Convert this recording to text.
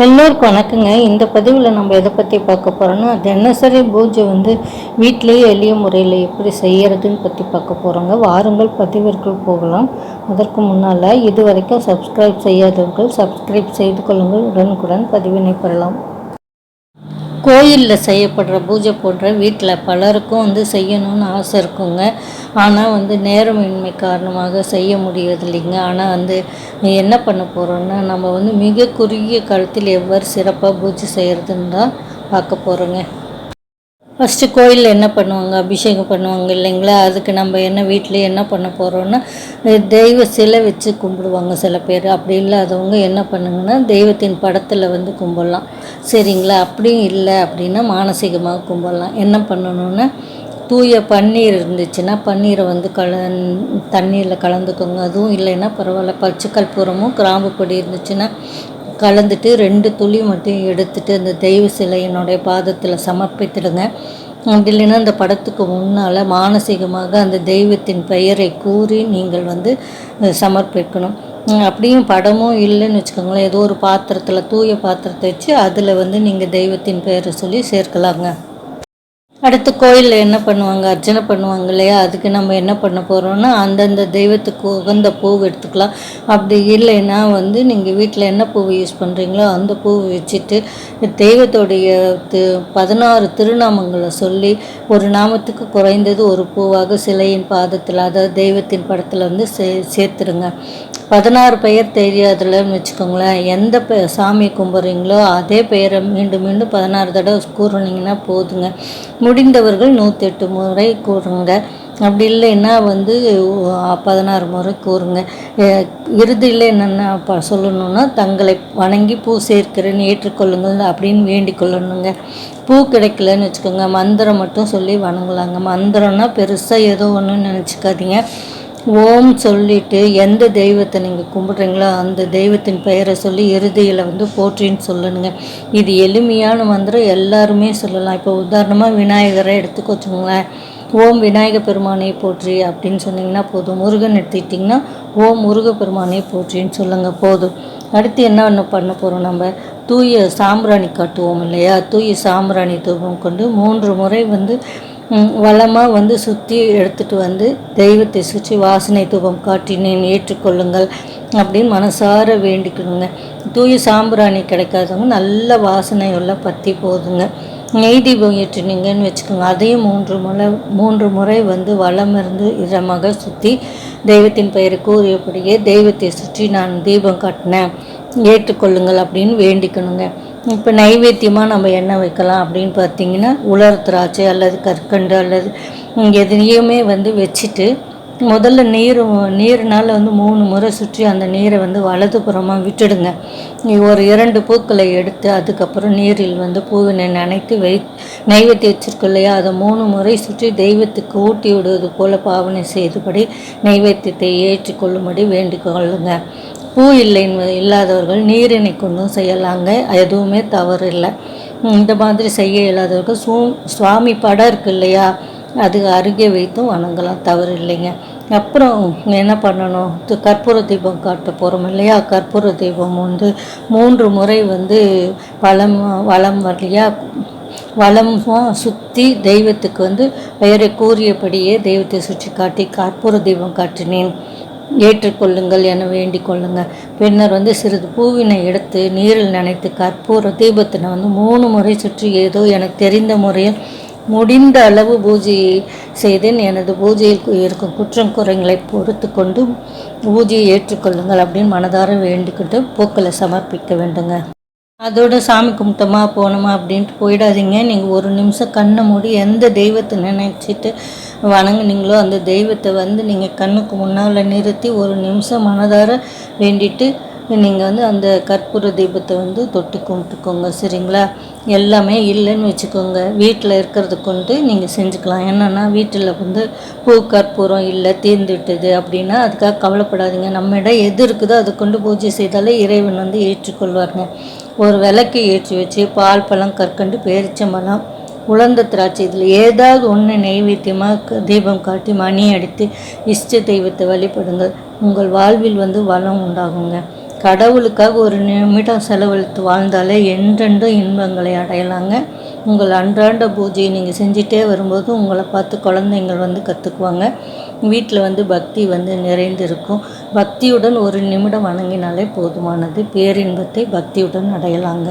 எல்லோருக்கும் வணக்கங்க. இந்த பதிவில் நம்ம எதை பற்றி பார்க்க போகிறோன்னா தினசரி பூஜை வந்து வீட்டிலேயே எளிய முறையில் எப்படி செய்கிறதுன்னு பற்றி பார்க்க போகிறோங்க வாருங்கள் பதிவிற்குள் போகலாம். அதற்கு முன்னால் இது வரைக்கும் சப்ஸ்கிரைப் செய்யாதவர்கள் சப்ஸ்கிரைப் செய்து கொள்ளுங்கள். உடனுக்குடன் பதிவினை பெறலாம். கோயிலில் செய்யப்படுற பூஜை போன்ற வீட்டில் பலருக்கும் வந்து செய்யணும்னு ஆசை இருக்குங்க. ஆனால் வந்து நேரமின்மை காரணமாக செய்ய முடியறதில்லைங்க. ஆனால் வந்து என்ன பண்ண போகிறோன்னா நம்ம வந்து மிக குறுகிய காலத்தில் எவ்வாறு சிறப்பாக பூஜை செய்கிறதுன்னு தான் பார்க்க போகிறோங்க ஃபஸ்ட்டு கோயிலில் என்ன பண்ணுவாங்க? அபிஷேகம் பண்ணுவாங்க இல்லைங்களா? அதுக்கு நம்ம என்ன வீட்டில் என்ன பண்ண போகிறோன்னா தெய்வ சிலை வச்சு கும்பிடுவாங்க சில பேர். அப்படி இல்லாதவங்க என்ன பண்ணுங்கன்னா தெய்வத்தின் படத்தில் வந்து கும்பிடலாம். சரிங்களா? அப்படியும் இல்லை அப்படின்னா மானசீகமாக கும்பிடலாம். என்ன பண்ணணுன்னா தூய பன்னீர் இருந்துச்சுன்னா பன்னீரை வந்து கல தண்ணீரில் கலந்துக்கோங்க. அதுவும் இல்லைன்னா பரவாயில்ல. பச்சை கற்பூரமும் கிராம்பு பொடி இருந்துச்சுன்னா கலந்துட்டு ரெண்டு துளி மட்டும் எடுத்துட்டு அந்த தெய்வ சிலையினுடைய பாதத்தில் சமர்ப்பித்துடுங்க. அப்படி இல்லைன்னா அந்த படத்துக்கு முன்னால் மானசீகமாக அந்த தெய்வத்தின் பெயரை கூறி நீங்கள் வந்து சமர்ப்பிக்கணும். அப்படியும் படமும் இல்லைன்னு வச்சுக்கோங்களேன். ஏதோ ஒரு பாத்திரத்தில் தூய பாத்திரத்தை வச்சு அதில் வந்து நீங்கள் தெய்வத்தின் பெயரை சொல்லி சேர்க்கலாங்க. அடுத்து கோயிலில் என்ன பண்ணுவாங்க? அர்ச்சனை பண்ணுவாங்க இல்லையா? அதுக்கு நம்ம என்ன பண்ண போகிறோம்னா அந்தந்த தெய்வத்துக்கு உகந்த பூ எடுத்துக்கலாம். அப்படி இல்லைன்னா வந்து நீங்கள் வீட்டில் என்ன பூவை யூஸ் பண்ணுறீங்களோ அந்த பூவை வச்சுட்டு தெய்வத்துடைய தி- பதினாறு திருநாமங்களை சொல்லி ஒரு நாமத்துக்கு குறைந்தது ஒரு பூவாக சிலையின் பாதத்தில் அதாவது தெய்வத்தின் படத்தில் வந்து சே சேர்த்துருங்க. பதினாறு பெயர் தெரியாதுலன்னு வச்சுக்கோங்களேன். எந்த பெ சாமி கும்பிட்றீங்களோ அதே பெயரை மீண்டும் மீண்டும் பதினாறு தடவை கூறுனீங்கன்னா போதுங்க. முடிந்தவர்கள் நூற்றெட்டு முறை கூறுங்க. அப்படி இல்லைன்னா வந்து பதினாறு முறை கூறுங்க. இறுதியில் என்னென்ன சொல்லணும்னா தங்களை வணங்கி பூ சேர்க்கிறேன்னு ஏற்றுக்கொள்ளுங்கள் அப்படின்னு வேண்டிக் கொள்ளணுங்க. பூ கிடைக்கலன்னு வச்சுக்கோங்க. மந்திரம் மட்டும் சொல்லி வணங்கலாங்க. மந்திரம்னா பெருசாக ஏதோ ஒன்றுன்னு நினச்சிக்காதீங்க. ஓம் சொல்லிட்டு எந்த தெய்வத்தை நீங்கள் கும்பிட்றீங்களோ அந்த தெய்வத்தின் பெயரை சொல்லி இறுதியில் வந்து போற்றின்னு சொல்லணுங்க இது எளிமையான மந்திரம் எல்லாருமே சொல்லலாம். இப்போ உதாரணமாக விநாயகரை எடுத்துக்க வச்சுக்கோங்களேன். ஓம் விநாயக பெருமானை போற்றி அப்படின்னு சொன்னீங்கன்னா போதும். முருகன் எடுத்துக்கிட்டிங்கன்னா ஓம் முருக பெருமானை போற்றின்னு சொல்லுங்கள் போதும். அடுத்து என்ன ஒன்று பண்ண போகிறோம் நம்ம? தூய சாம்பிராணி காட்டுவோம் இல்லையா? தூய சாம்பிராணி தூபம் கொண்டு மூன்று முறை வந்து வளமாக வந்து சுற்றி எடுத்துட்டு வந்து தெய்வத்தை சுற்றி வாசனை தூபம் காட்டினேன் ஏற்றுக்கொள்ளுங்கள் அப்படின்னு மனசார வேண்டிக்கணுங்க. தூய சாம்பிராணி கிடைக்காதவங்க நல்ல வாசனை உள்ள பற்றி போதுங்க. நெய் தீபம் ஏற்றினீங்கன்னு வச்சுக்கோங்க. அதையும் மூன்று முறை மூன்று முறை வந்து வளம் இருந்து இதமாக சுற்றி தெய்வத்தின் பெயரை கூறியபடியே தெய்வத்தை சுற்றி நான் தீபம் காட்டினேன். ஏற்றுக்கொள்ளுங்கள் அப்படின்னு வேண்டிக்கணுங்க. இப்போ நைவேத்தியமாக நம்ம என்ன வைக்கலாம் அப்படின்னு பார்த்தீங்கன்னா உலர் திராட்சை அல்லது கற்கண்டு அல்லது எதுலேயுமே வந்து வச்சுட்டு முதல்ல நீர் நீர்னால் வந்து மூணு முறை சுற்றி அந்த நீரை வந்து வலதுபுறமாக விட்டுடுங்க. ஒரு இரண்டு பூக்களை எடுத்து அதுக்கப்புறம் நீரில் வந்து பூவினை நனைத்து வை நைவேத்தி வச்சிருக்கோம் இல்லையா? அதை மூணு முறை சுற்றி தெய்வத்துக்கு ஊட்டி விடுவது போல பாவனை செய்தபடி நைவேத்தியத்தை ஏற்றுக்கொள்ளும்படி வேண்டிக் கொள்ளுங்க. பூ இல்லை இல்லாதவர்கள் நீரினை கொண்டும் செய்யலாங்க. எதுவுமே தவறு இல்லை. இந்த மாதிரி செய்ய இல்லாதவர்கள் சூ சுவாமி படம் இருக்கு இல்லையா? அது அருகே வைத்தும் வணங்கலாம். தவறு இல்லைங்க. அப்புறம் என்ன பண்ணணும்? கற்பூர தீபம் காட்ட போகிறோம் இல்லையா? கற்பூர தீபம் வந்து மூன்று முறை வந்து வளம் வளம் வரலையா? வளமாக சுற்றி தெய்வத்துக்கு வந்து பெயரை கூறியபடியே தெய்வத்தை சுற்றி காட்டி கற்பூர தீபம் காட்டினேன். ஏற்றுக்கொள்ளுங்கள் என வேண்டிக் கொள்ளுங்கள். பின்னர் வந்து சிறிது பூவினை எடுத்து நீரில் நனைத்து கற்பூர தீபத்தினை வந்து மூணு முறை சுற்றி ஏதோ எனக்கு தெரிந்த முறையில் முடிந்த அளவு பூஜையை செய்தேன். எனது பூஜையில் இருக்கும் குற்றம் குறைகளை பொறுத்து கொண்டு பூஜையை ஏற்றுக்கொள்ளுங்கள் அப்படின்னு மனதார வேண்டிக்கிட்டு பூக்களை சமர்ப்பிக்க வேண்டுங்க. அதோட சாமி கும்பிட்டோமா போனோமா அப்படின்ட்டு போயிடாதீங்க. நீங்கள் ஒரு நிமிஷம் கண்ணை மூடி எந்த தெய்வத்தை நினைச்சிட்டு வணங்குனீங்களோ? அந்த தெய்வத்தை வந்து நீங்கள் கண்ணுக்கு முன்னால் நிறுத்தி ஒரு நிமிஷம் மனதார வேண்டிட்டு நீங்கள் வந்து அந்த கற்பூர தீபத்தை வந்து தொட்டு கும்பிட்டுக்கோங்க சரிங்களா? எல்லாமே இல்லைன்னு வச்சுக்கோங்க. வீட்டில் இருக்கிறது கொண்டு நீங்கள் செஞ்சுக்கலாம். என்னென்னா வீட்டில் வந்து பூ கற்பூரம் இல்லை தீர்ந்துட்டுது அப்படின்னா அதுக்காக கவலைப்படாதீங்க. நம்மிடம் எது இருக்குதோ அதை கொண்டு பூஜை செய்தாலே இறைவன் வந்து ஏற்றுக்கொள்வாருங்க. ஒரு விளக்கு ஏற்றி வச்சு பால் பழம் கற்கண்டு பேரிச்சம்பழம் உலர்ந்த திராட்சை இதில் ஏதாவது ஒன்று நெய்வேத்தியமாக தீபம் காட்டி மணி அடித்து இஷ்ட தெய்வத்தை வழிபடுங்கள். உங்கள் வாழ்வில் வந்து வளம் உண்டாகுங்க. கடவுளுக்காக ஒரு நிமிடம் செலவழித்து வாழ்ந்தாலே என்றென்றும் இன்பங்களை அடையலாங்க. உங்கள் அன்றாட பூஜையை நீங்கள் செஞ்சிட்டே வரும்போது உங்களை பார்த்து குழந்தைங்கள் வந்து கற்றுக்குவாங்க வீட்டில் வந்து பக்தி வந்து நிறைந்து இருக்கும் பக்தியுடன் ஒரு நிமிடம் வணங்கினாலே போதுமானது. பேரின்பத்தை பக்தியுடன் அடையலாங்க.